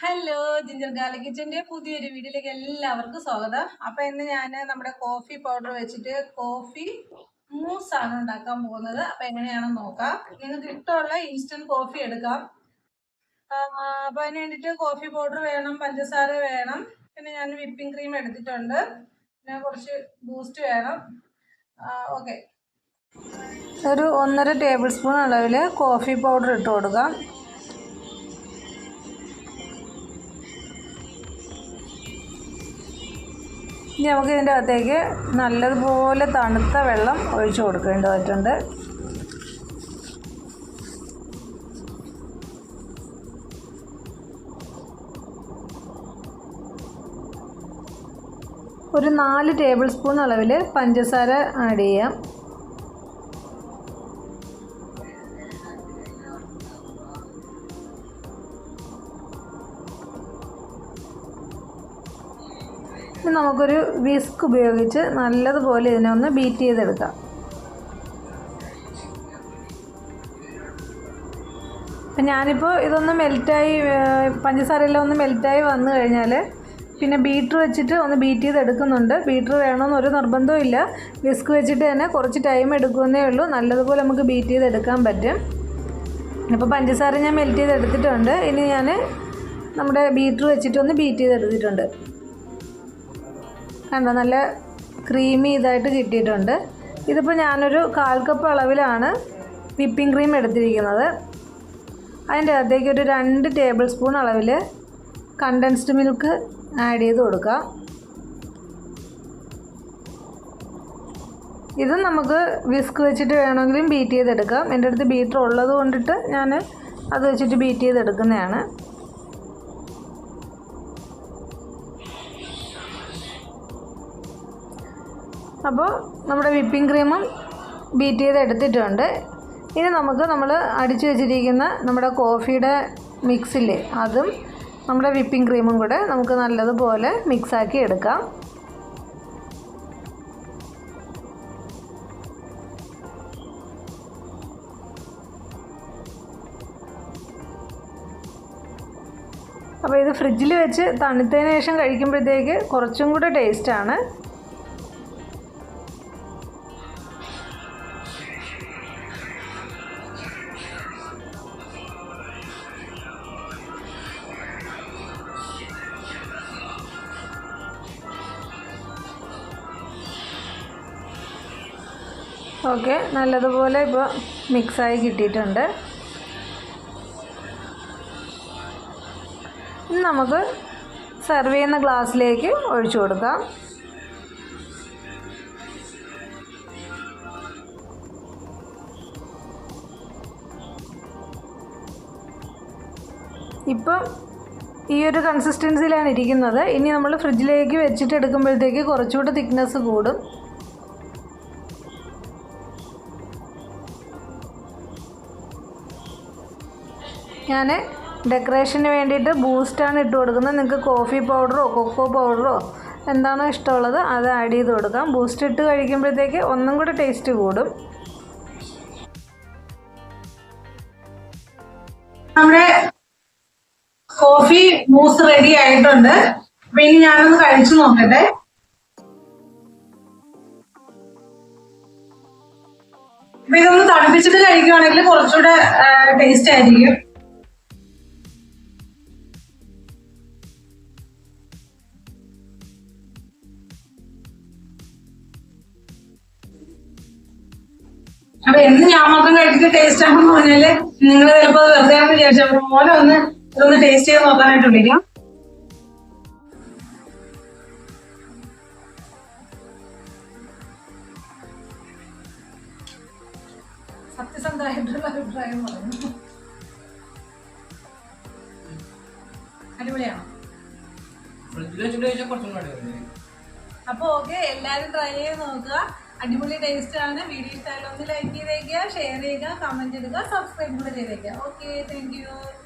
Hello ginger garlic കിച്ചന്റെ പുതിയൊരു വീഡിയോയിലേക്ക് എല്ലാവർക്കും സ്വാഗതം. അപ്പൊ ഇന്ന് ഞാൻ നമ്മുടെ കോഫി പൗഡർ വെച്ചിട്ട് കോഫി മൂസ് ആണ് ഉണ്ടാക്കാൻ പോകുന്നത്. അപ്പൊ എങ്ങനെയാണെന്ന് നോക്കാം. നിങ്ങൾക്ക് ഇഷ്ടമുള്ള ഇൻസ്റ്റന്റ് കോഫി എടുക്കാം. അപ്പൊ അതിന് വേണ്ടിയിട്ട് കോഫി പൗഡർ വേണം പഞ്ചസാര വേണം പിന്നെ ഞാൻ വിപ്പിംഗ് ക്രീം എടുത്തിട്ടുണ്ട്. പിന്നെ കുറച്ച് ബൂസ്റ്റ് വേണം. ഓക്കെ ഒരു ഒന്നര ടേബിൾ സ്പൂൺ അളവിൽ കോഫി പൗഡർ ഇട്ട് കൊടുക്കാം. ഇനി നമുക്ക് ഇതിന്റെ അകത്തേക്ക് നല്ലതുപോലെ തണുത്ത വെള്ളം ഒഴിച്ചു കൊടുക്കേണ്ടതായിട്ടുണ്ട് ഒരു നാല് ടേബിൾ സ്പൂൺ അളവിൽ പഞ്ചസാര ആഡ് ചെയ്യാം. ഇനി നമുക്കൊരു വിസ്ക് ഉപയോഗിച്ച് നല്ലതുപോലെ ഇതിനെ ഒന്ന് ബീറ്റ് ചെയ്തെടുക്കാം. അപ്പം ഞാനിപ്പോൾ ഇതൊന്ന് മെൽറ്റായി പഞ്ചസാരയെല്ലാം ഒന്ന് മെൽറ്റായി വന്നു കഴിഞ്ഞാൽ പിന്നെ ബീറ്റർ വെച്ചിട്ട് ഒന്ന് ബീറ്റ് ചെയ്തെടുക്കുന്നുണ്ട്. ബീറ്റർ വേണമെന്നൊരു നിർബന്ധവും ഇല്ല. വിസ്ക് വെച്ചിട്ട് തന്നെ കുറച്ച് ടൈം എടുക്കുന്നേ ഉള്ളൂ. നല്ലതുപോലെ നമുക്ക് ബീറ്റ് ചെയ്തെടുക്കാൻ പറ്റും. അപ്പോൾ പഞ്ചസാര ഞാൻ മെൽറ്റ് ചെയ്തെടുത്തിട്ടുണ്ട്. ഇനി ഞാൻ നമ്മുടെ ബീറ്റർ വെച്ചിട്ട് ഒന്ന് ബീറ്റ് ചെയ്തെടുത്തിട്ടുണ്ട്. കണ്ടോ നല്ല ക്രീമി ഇതായിട്ട് കിട്ടിയിട്ടുണ്ട്. ഇതിപ്പോൾ ഞാനൊരു കാൽ കപ്പ് അളവിലാണ് വിപ്പിംഗ് ക്രീം എടുത്തിരിക്കുന്നത്. അതിന്റെ അകത്തേക്ക് ഒരു രണ്ട് ടേബിൾ സ്പൂൺ അളവിൽ കണ്ടൻസ്ഡ് മിൽക്ക് ആഡ് ചെയ്ത് കൊടുക്കാം ഇത് നമുക്ക് വിസ്ക് വെച്ചിട്ട് വേണമെങ്കിലും ബീറ്റ് ചെയ്തെടുക്കാം. എന്റെ അടുത്ത് ബീറ്റർ ഉള്ളത് കൊണ്ടിട്ട് ഞാൻ അത് വെച്ചിട്ട് ബീറ്റ് ചെയ്തെടുക്കുന്നതാണ്. അപ്പോൾ നമ്മുടെ വിപ്പിംഗ് ക്രീമും ബീറ്റ് ചെയ്ത് എടുത്തിട്ടുണ്ട്. ഇനി നമുക്ക് നമ്മൾ അടിച്ചു വെച്ചിരിക്കുന്ന നമ്മുടെ കോഫിയുടെ മിക്സില്ലേ അതും നമ്മുടെ വിപ്പിംഗ് ക്രീമും കൂടെ നമുക്ക് നല്ലതുപോലെ മിക്സാക്കി എടുക്കാം. അപ്പോൾ ഇത് ഫ്രിഡ്ജിൽ വെച്ച് തണുത്തതിന് ശേഷം കഴിക്കുമ്പോഴത്തേക്ക് കുറച്ചും കൂടെ ടേസ്റ്റാണ് ഓക്കെ നല്ലതുപോലെ ഇപ്പോൾ മിക്സായി കിട്ടിയിട്ടുണ്ട്. നമുക്ക് സെർവ് ചെയ്യുന്ന ഗ്ലാസ്സിലേക്ക് ഒഴിച്ചു കൊടുക്കാം. ഇപ്പം ഈ ഒരു കൺസിസ്റ്റൻസിയിലാണ് ഇരിക്കുന്നത്. ഇനി നമ്മൾ ഫ്രിഡ്ജിലേക്ക് വെച്ചിട്ട് എടുക്കുമ്പോഴത്തേക്ക് കുറച്ചുകൂടെ തിക്നെസ് കൂടും. ഞാൻ ഡെക്കറേഷന് വേണ്ടിയിട്ട് ബൂസ്റ്റാണ് ഇട്ട് കൊടുക്കുന്നത്. നിങ്ങൾക്ക് കോഫി പൗഡറോ കൊക്കോ പൗഡറോ എന്താണോ ഇഷ്ടമുള്ളത് അത് ആഡ് ചെയ്ത് കൊടുക്കാം. ബൂസ്റ്റ് ഇട്ട് കഴിക്കുമ്പോഴത്തേക്ക് ഒന്നും കൂടെ ടേസ്റ്റ് കൂടും. നമ്മുടെ കോഫി മൂസ് റെഡി ആയിട്ടുണ്ട്. അപ്പൊ ഇനി ഞാനൊന്ന് കഴിച്ചു നോക്കട്ടെ. അപ്പൊ ഇതൊന്ന് തണുപ്പിച്ചിട്ട് കഴിക്കുവാണെങ്കിൽ കുറച്ചുകൂടെ ടേസ്റ്റ് ആയിരിക്കും. അപ്പൊ എന്ന് ഞാൻ മാത്രം കഴിച്ചിട്ട് ടേസ്റ്റ് ആണെന്ന് പറഞ്ഞാൽ നിങ്ങൾ ചിലപ്പോ വെറുതെ ആണെന്ന് വിചാരിച്ചു മോനെ ഒന്ന് ഇതൊന്ന് ടേസ്റ്റ് ചെയ്ത് നോക്കാനായിട്ട് അടിപൊളിയാണോ? ഫ്രിഡ്ജിൽ വെച്ചിട്ട് കുറച്ചും കൂടെ അടിപൊളിയായി. അപ്പൊ ഓക്കെ എല്ലാരും ട്രൈ ചെയ്ത് നോക്കുക. അടിപൊളി ടേസ്റ്റ് ആണ്. വീഡിയോ ഇഷ്ടമായാലും ഒന്ന് ലൈക്ക് ചെയ്തേക്കുക ഷെയർ ചെയ്യുക കമന്റ് ചെയ്യുക സബ്സ്ക്രൈബ് കൂടെ ചെയ്തേക്കുക. Okay thank